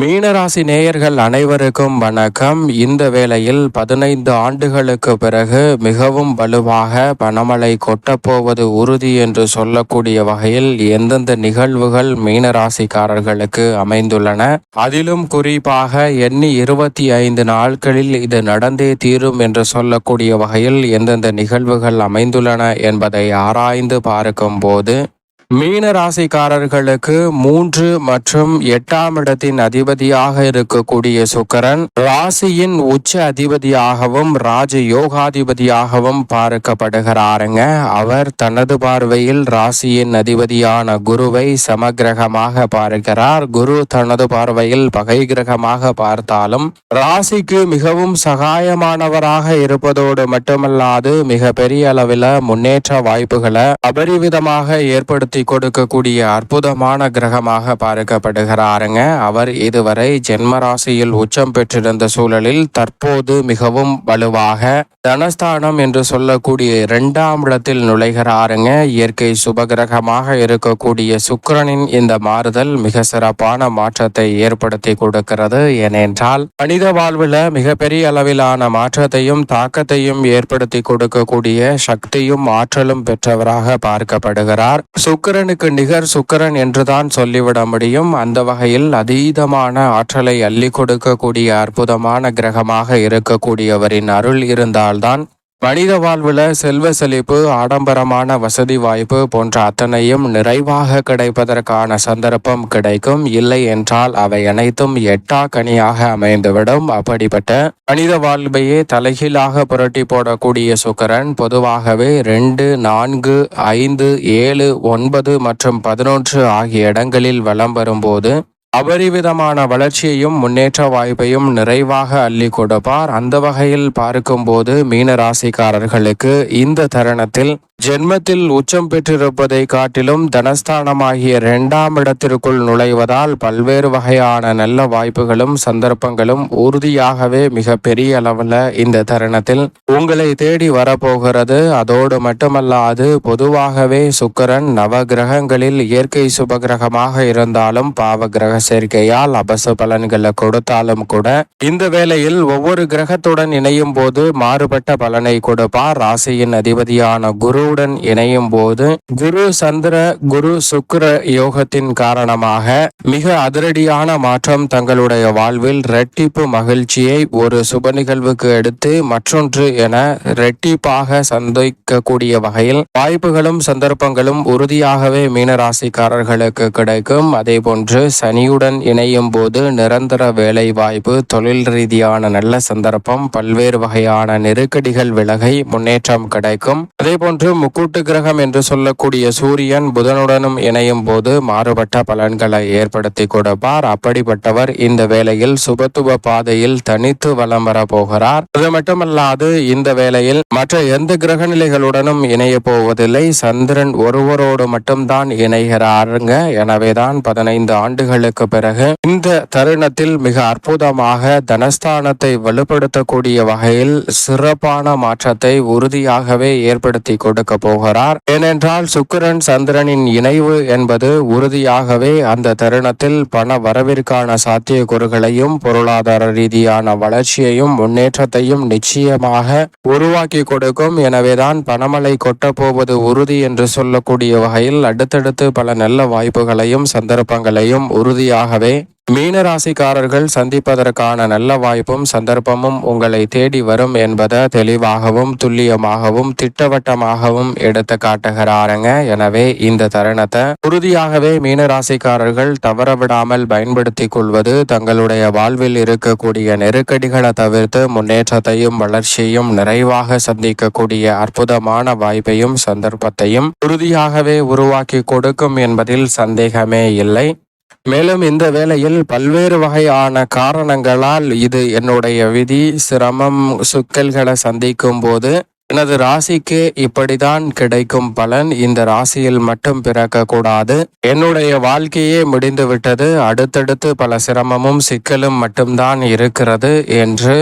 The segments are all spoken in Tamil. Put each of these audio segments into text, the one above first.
மீனராசி நேயர்கள் அனைவருக்கும் வணக்கம். இந்த வேளையில் பதினைந்து ஆண்டுகளுக்கு பிறகு மிகவும் வலுவாக பணமழை கொட்டப்போவது உறுதி என்று சொல்லக்கூடிய வகையில் எந்தெந்த நிகழ்வுகள் மீனராசிக்காரர்களுக்கு அமைந்துள்ளன? அதிலும் குறிப்பாக எண்ணி இருபத்தி ஐந்து நாட்களில் இது நடந்தே தீரும் என்று சொல்லக்கூடிய வகையில் எந்தெந்த நிகழ்வுகள் அமைந்துள்ளன என்பதை ஆராய்ந்து பார்க்கும் போது மீன ராசிக்காரர்களுக்கு மூன்று மற்றும் எட்டாம் இடத்தின் அதிபதியாக இருக்கக்கூடிய சுக்கரன் ராசியின் உச்ச அதிபதியாகவும் ராஜ யோகாதிபதியாகவும் பார்க்கப்படுகிறாருங்க. அவர் தனது பார்வையில் ராசியின் அதிபதியான குருவை சமகிரகமாக பார்க்கிறார். குரு தனது பார்வையில் பகை கிரகமாக பார்த்தாலும் ராசிக்கு மிகவும் சகாயமானவராக இருப்பதோடு மட்டுமல்லாது மிக பெரிய அளவில் முன்னேற்ற வாய்ப்புகளை அபரிவிதமாக ஏற்படுத்த கொடுக்கக்கூடிய அற்புதமான கிரகமாக பார்க்கப்படுகிறாருங்க. அவர் இதுவரை ஜென்மராசியில் உச்சம் பெற்றிருந்த சூழலில் தற்போது மிகவும் வலுவாக தனஸ்தானம் என்று சொல்லக்கூடிய இரண்டாம் இடத்தில் நுழைகிறாருங்க. இயற்கை சுபகிரகமாக இருக்கக்கூடிய சுக்கிரனின் இந்த மாறுதல் மிக சிறப்பான மாற்றத்தை ஏற்படுத்தி கொடுக்கிறது. ஏனென்றால் மனித வாழ்வில் மிகப்பெரிய அளவிலான மாற்றத்தையும் தாக்கத்தையும் ஏற்படுத்தி கொடுக்கக்கூடிய சக்தியும் ஆற்றலும் பெற்றவராக பார்க்கப்படுகிறார். சுக் சுக்கரனுக்கு நிகர் சுக்கரன் என்றுதான் சொல்லிவிட முடியும். அந்த வகையில் அதீதமான ஆற்றலை அள்ளி கொடுக்கக்கூடிய அற்புதமான கிரகமாக இருக்கக்கூடியவரின் அருள் இருந்தால்தான் மனித வாழ்வில் செல்வ செழிப்பு ஆடம்பரமான வசதி வாய்ப்பு போன்ற அத்தனையும் நிறைவாக கிடைப்பதற்கான சந்தர்ப்பம் கிடைக்கும். இல்லை என்றால் அவை அனைத்தும் எட்டா கனியாக அமைந்துவிடும். அப்படிப்பட்ட மனித வாழ்வையே தலைகீழாக புரட்டி போடக்கூடிய சுக்கரன் பொதுவாகவே ரெண்டு நான்கு ஐந்து ஏழு ஒன்பது மற்றும் பதினொன்று ஆகிய இடங்களில் வலம் வரும்போது அபரிவிதமான வளர்ச்சியையும் முன்னேற்ற வாய்ப்பையும் நிறைவாக அள்ளி கொடுப்பார். அந்த வகையில் பார்க்கும்போது மீன ராசிக்காரர்களுக்கு இந்த தருணத்தில் ஜென்மத்தில் உச்சம் பெற்றிருப்பதை காட்டிலும் தனஸ்தானமாகிய இரண்டாம் இடத்திற்குள் நுழைவதால் பல்வேறு வகையான நல்ல வாய்ப்புகளும் சந்தர்ப்பங்களும் உறுதியாகவே மிக பெரிய அளவில் இந்த தருணத்தில் உங்களை தேடி வரப்போகிறது. அதோடு மட்டுமல்லாது பொதுவாகவே சுக்கரன் நவ கிரகங்களில் இயற்கை சுபகிரகமாக இருந்தாலும் பாவ கிரக சேர்க்கையால் அபச பலன்களை கொடுத்தாலும் கூட இந்த வேளையில் ஒவ்வொரு கிரகத்துடன் இணையும் போது மாறுபட்ட பலனை கொடுப்பார். ராசியின் அதிபதியான குரு குருவுடன் இணையும் போது குரு சந்திர குரு சுக்கர யோகத்தின் காரணமாக மிக அதிரடியான மாற்றம் தங்களுடைய வாழ்வில் இரட்டிப்பு மகிழ்ச்சியை ஒரு சுப நிகழ்வுக்கு எடுத்து மற்றொன்று என இரட்டிப்பாக சந்திக்கக்கூடிய வகையில் வாய்ப்புகளும் சந்தர்ப்பங்களும் உறுதியாகவே மீனராசிக்காரர்களுக்கு கிடைக்கும். அதே போன்று சனியுடன் இணையும் போது நிரந்தர வேலை வாய்ப்பு தொழில் ரீதியான நல்ல சந்தர்ப்பம் பல்வேறு வகையான நெருக்கடிகள் விலகை முன்னேற்றம் கிடைக்கும். அதே போன்று முக்கூட்டு கிரகம் என்று சொல்லக்கூடிய சூரியன் புதனுடனும் இணையும் போது மாறுபட்ட பலன்களை ஏற்படுத்தி கொடுப்பார். அப்படிப்பட்டவர் இந்த வேளையில் சுபத்துவ பாதையில் தனித்து வலம் வர போகிறார். அது மட்டுமல்லாது இந்த வேளையில் மற்ற எந்த கிரக நிலைகளுடனும் இணைய போவதில்லை. சந்திரன் ஒருவரோடு மட்டும்தான் இணைகிறாருங்க. எனவேதான் பதினைந்து ஆண்டுகளுக்கு பிறகு இந்த தருணத்தில் மிக அற்புதமாக தனஸ்தானத்தை வலுப்படுத்தக்கூடிய வகையில் சிறப்பான மாற்றத்தை உறுதியாகவே ஏற்படுத்தி கொடுக்க போகிறார். ஏனென்றால் சுக்கிரன் சந்திரனின் இணைவு என்பது உறுதியாகவே அந்த தருணத்தில் பண வரவிற்கான சாத்தியக்கூறுகளையும் பொருளாதார ரீதியான வளர்ச்சியையும் முன்னேற்றத்தையும் நிச்சயமாக உருவாக்கி கொடுக்கும். எனவேதான் பணமழை கொட்டப்போவது உறுதி என்று சொல்லக்கூடிய வகையில் அடுத்தடுத்து பல நல்ல வாய்ப்புகளையும் சந்தர்ப்பங்களையும் உறுதியாகவே மீனராசிக்காரர்கள் சந்திப்பதற்கான நல்ல வாய்ப்பும் சந்தர்ப்பமும் உங்களை தேடி வரும் என்பதை தெளிவாகவும் துல்லியமாகவும் திட்டவட்டமாகவும் எடுத்து காட்டுகிறாருங்க. எனவே இந்த தருணத்தை உறுதியாகவே மீனராசிக்காரர்கள் தவறவிடாமல் பயன்படுத்திக் கொள்வது தங்களுடைய வாழ்வில் இருக்கக்கூடிய நெருக்கடிகளை தவிர்த்து முன்னேற்றத்தையும் வளர்ச்சியையும் நிறைவாக சந்திக்கக்கூடிய அற்புதமான வாய்ப்பையும் சந்தர்ப்பத்தையும் உறுதியாகவே உருவாக்கி கொடுக்கும் என்பதில் சந்தேகமே இல்லை. மேலும் இந்த வேளையில் பல்வேறு வகையான காரணங்களால் இது என்னுடைய விதி சிரமம் சுக்கல்களை சந்திக்கும் போது எனது ராசிக்கு இப்படிதான் கிடைக்கும் பலன். இந்த ராசியில் மட்டும் பிறக்கக்கூடாது. என்னுடைய வாழ்க்கையே முடிந்துவிட்டது. அடுத்தடுத்து பல சிரமமும் சிக்கலும் மட்டும்தான் இருக்கிறது என்று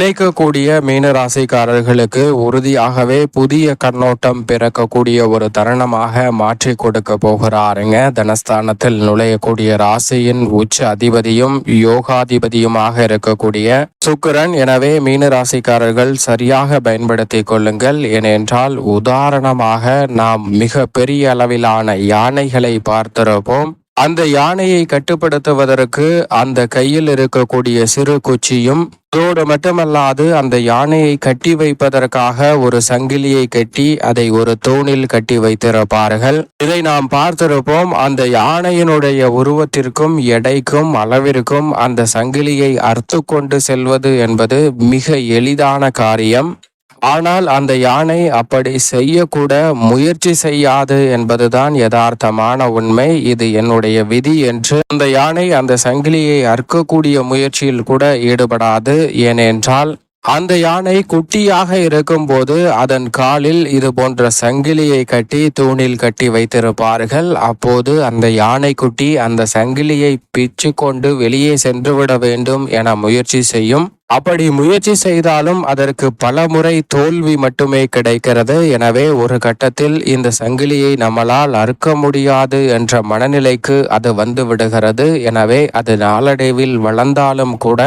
நினைக்கக்கூடிய மீனராசிக்காரர்களுக்கு உறுதியாகவே புதிய கண்ணோட்டம் பிறக்கக்கூடிய ஒரு தருணமாக மாற்றி கொடுக்க போகிறாருங்க. தனஸ்தானத்தில் நுழையக்கூடிய ராசியின் உச்ச அதிபதியும் யோகாதிபதியுமாக இருக்கக்கூடிய சுக்கிரன். எனவே மீனராசிக்காரர்கள் சரியாக பயன்படுத்தி கொள்ளுங்கள். ஏனென்றால் உதாரணமாக நாம் மிக பெரிய அளவிலான யானைகளை பார்த்திருப்போம். அந்த யானையை கட்டுப்படுத்துவதற்கு அந்த கையில் இருக்கக்கூடிய சிறு குச்சியும் அதோடு மட்டுமல்லாது அந்த யானையை கட்டி வைப்பதற்காக ஒரு சங்கிலியை கட்டி அதை ஒரு தூணில் கட்டி வைத்திருப்பார்கள். இதை நாம் பார்த்திருப்போம் அந்த யானையினுடைய உருவத்திற்கும் எடைக்கும் அளவிற்கும் அந்த சங்கிலியை அறுத்து கொண்டு செல்வது என்பது மிக எளிதான காரியம். ஆனால் அந்த யானை அப்படி செய்யக்கூட முயற்சி செய்யாது என்பதுதான் யதார்த்தமான உண்மை. இது என்னுடைய விதி என்று அந்த யானை அந்த சங்கிலியை அறுக்கக்கூடிய முயற்சியில் கூட ஈடுபடாது. ஏனென்றால் அந்த யானை குட்டியாக இருக்கும்போது அதன் காலில் இது போன்ற சங்கிலியை கட்டி தூணில் கட்டி வைத்திருப்பார்கள். அப்போது அந்த யானை குட்டி அந்த சங்கிலியை பிச்சு கொண்டு வெளியே சென்றுவிட வேண்டும் என முயற்சி செய்யும். அப்படி முயற்சி செய்தாலும் அதற்கு பல முறை தோல்வி மட்டுமே கிடைக்கிறது. எனவே ஒரு கட்டத்தில் இந்த சங்கிலியை நம்மளால் அறுக்க முடியாது என்ற மனநிலைக்கு அது வந்து விடுகிறது. எனவே அது நாளடைவில் வளர்ந்தாலும் கூட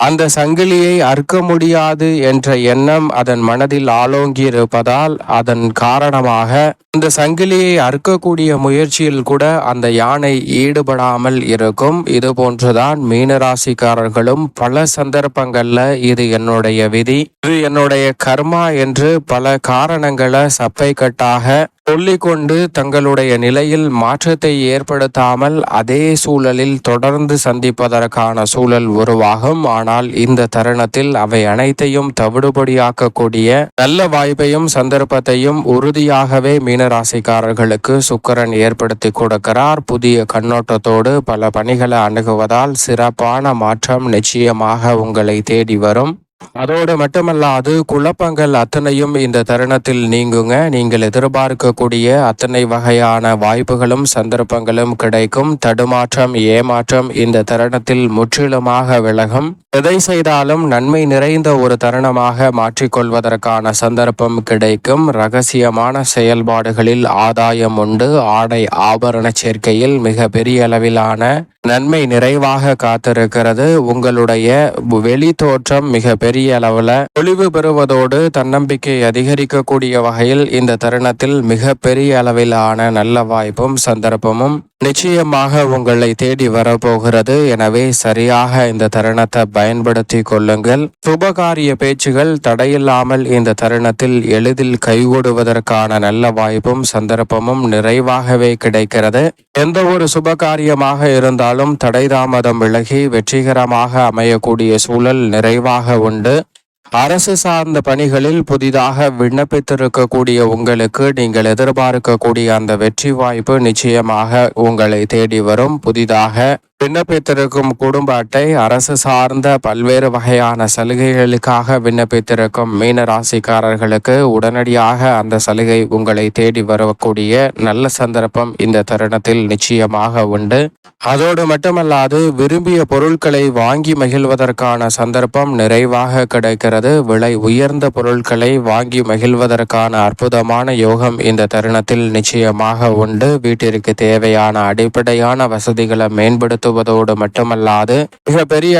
அந்த சங்கிலியை அறுக்க முடியாது என்ற எண்ணம் அதன் மனதில் ஆளோங்கியிருப்பதால் அதன் காரணமாக அந்த சங்கிலியை அறுக்கக்கூடிய முயற்சியில் கூட அந்த யானை ஈடுபடாமல் இருக்கும். இது போன்றுதான் மீனராசிக்காரர்களும் பல சந்தர்ப்பங்கள்ல இது என்னுடைய விதி. இது என்னுடைய கர்மா என்று பல காரணங்களை சப்பை கட்டாக சொல்லிக்கொண்டு தங்களுடைய நிலையில் மாற்றத்தை ஏற்படுத்தாமல் அதே சூழலில் தொடர்ந்து சந்திப்பதற்கான சூழல் உருவாகும். ஆனால் இந்த தருணத்தில் அவை அனைத்தையும் தவிடுபடியாக்கக்கூடிய நல்ல வாய்ப்பையும் சந்தர்ப்பத்தையும் உறுதியாகவே மீனராசிக்காரர்களுக்கு சுக்கரன் ஏற்படுத்தி கொடுக்கிறார். புதிய கண்ணோட்டத்தோடு பல பணிகளை அணுகுவதால் சிறப்பான மாற்றம் நிச்சயமாக உங்களை தேடி வரும். அதோடு மட்டுமல்லாது குழப்பங்கள் அத்தனையும் இந்த தருணத்தில் நீங்குங்க. நீங்கள் எதிர்பார்க்கக்கூடிய அத்தனை வகையான வாய்ப்புகளும் சந்தர்ப்பங்களும் கிடைக்கும். தடுமாற்றம் ஏமாற்றம் இந்த தருணத்தில் முற்றிலுமாக விலகும். எதை செய்தாலும் நன்மை நிறைந்த ஒரு தருணமாக மாற்றிக்கொள்வதற்கான சந்தர்ப்பம் கிடைக்கும். ரகசியமான செயல்பாடுகளில் ஆதாயம் உண்டு. ஆடை ஆபரண சேர்க்கையில் மிக பெரிய அளவிலான நன்மை நிறைவாக காத்திருக்கிறது. உங்களுடைய வெளி தோற்றம் மிக பெரிய பெரிய அளவில் ஒளிவு பெறுவதோடு தன்னம்பிக்கை அதிகரிக்கக்கூடிய வகையில் இந்த தருணத்தில் மிக பெரிய அளவிலான நல்ல வாய்ப்பும் சந்தர்ப்பமும் நிச்சயமாக உங்களை தேடி வரப்போகிறது. எனவே சரியாக இந்த தருணத்தை பயன்படுத்தி கொள்ளுங்கள். சுபகாரிய பேச்சுகள் தடையில்லாமல் இந்த தருணத்தில் எளிதில் கைகூடுவதற்கான நல்ல வாய்ப்பும் சந்தர்ப்பமும் நிறைவாகவே கிடைக்கிறது. எந்த ஒரு சுபகாரியமாக இருந்தாலும் தடை தாமதம் விலகி வெற்றிகரமாக அமையக்கூடிய சூழல் நிறைவாக உண்டு. அரசு சார்ந்த பணிகளில் புதிதாக விண்ணப்பித்திருக்கக்கூடிய உங்களுக்கு நீங்கள் எதிர்பார்க்கக்கூடிய அந்த வெற்றி வாய்ப்பு நிச்சயமாக உங்களை தேடி வரும். புதிதாக விண்ணப்பித்திருக்கும் குடும்ப அட்டை அரசு சார்ந்த பல்வேறு வகையான சலுகைகளுக்காக விண்ணப்பித்திருக்கும் மீன ராசிக்காரர்களுக்கு உடனடியாக அந்த சலுகை உங்களை தேடி வரக்கூடிய நல்ல சந்தர்ப்பம் இந்த தருணத்தில் நிச்சயமாக உண்டு. அதோடு மட்டுமல்லாது விரும்பிய பொருட்களை வாங்கி மகிழ்வதற்கான சந்தர்ப்பம் நிறைவாக கிடைக்கிறது. விலை உயர்ந்த பொருட்களை வாங்கி மகிழ்வதற்கான அற்புதமான யோகம் இந்த தருணத்தில் நிச்சயமாக உண்டு. வீட்டிற்கு தேவையான அடிப்படையான வசதிகளை மேம்படுத்தும் வழங்குவதோடு மட்டுமல்லாது மிக பெரிய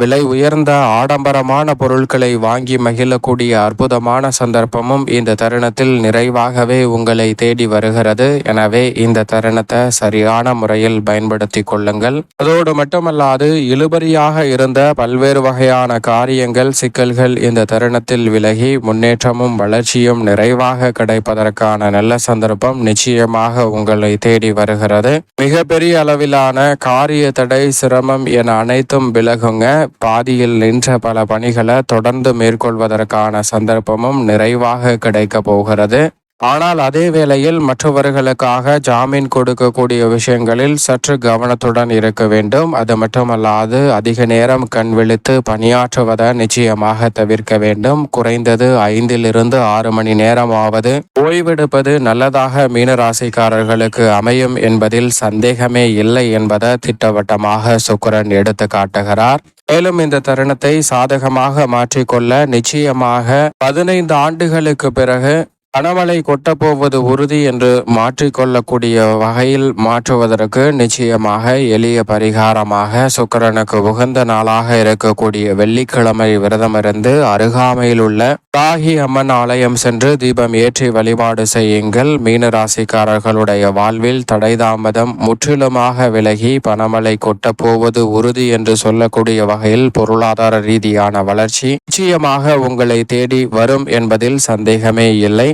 விலை உயர்ந்த ஆடம்பரமான பொருட்களை வாங்கி மகிழக்கூடிய அற்புதமான சந்தர்ப்பமும் இந்த தருணத்தில் நிறைவாகவே உங்களை தேடி வருகிறது. எனவே இந்த தருணத்தை சரியான முறையில் பயன்படுத்தி கொள்ளுங்கள். அதோடு மட்டுமல்லாது இழுபறியாக இருந்த பல்வேறு வகையான காரியங்கள் சிக்கல்கள் இந்த தருணத்தில் விலகி முன்னேற்றமும் வளர்ச்சியும் நிறைவாக கிடைப்பதற்கான நல்ல சந்தர்ப்பம் நிச்சயமாக உங்களை தேடி வருகிறது. மிகப்பெரிய அளவிலான காரிய தடை சிரமம் என அனைத்தும் விலகுங்க. பாதியில் நின்ற பல பணிகளை தொடர்ந்து மேற்கொள்வதற்கான சந்தர்ப்பமும் நிறைவாக கிடைக்க போகிறது. ஆனால் அதே வேளையில் மற்றவர்களுக்காக ஜாமீன் கொடுக்கக்கூடிய விஷயங்களில் சற்று கவனத்துடன் இருக்க வேண்டும். அது மட்டுமல்லாது அதிக நேரம் கண் விழித்து பணியாற்றுவதை நிச்சயமாக தவிர்க்க வேண்டும். குறைந்தது ஐந்திலிருந்து ஆறு மணி நேரமாவது ஓய்வெடுப்பது நல்லதாக மீனராசிக்காரர்களுக்கு அமையும் என்பதில் சந்தேகமே இல்லை என்பதை திட்டவட்டமாக சுக்கரன் எடுத்து காட்டுகிறார். மேலும் இந்த தருணத்தை சாதகமாக மாற்றிக்கொள்ள நிச்சயமாக பதினைந்து ஆண்டுகளுக்கு பிறகு கனமழை கொட்டப்போவது உறுதி என்று மாற்றிக்கொள்ளக்கூடிய வகையில் மாற்றுவதற்கு நிச்சயமாக எளிய பரிகாரமாக சுக்கிரனுக்கு உகந்த நாளாக இருக்கக்கூடிய வெள்ளிக்கிழமை விரதமிருந்து அருகாமையில் உள்ள ராகி அம்மன் ஆலயம் சென்று தீபம் ஏற்றி வழிபாடு செய்யுங்கள். மீன ராசிக்காரர்களுடைய வாழ்வில் தடை தாமதம் முற்றிலுமாக விலகி பணமலை கொட்டப்போவது உறுதி என்று சொல்லக்கூடிய வகையில் பொருளாதார ரீதியான வளர்ச்சி நிச்சயமாக உங்களை தேடி வரும் என்பதில் சந்தேகமே இல்லை.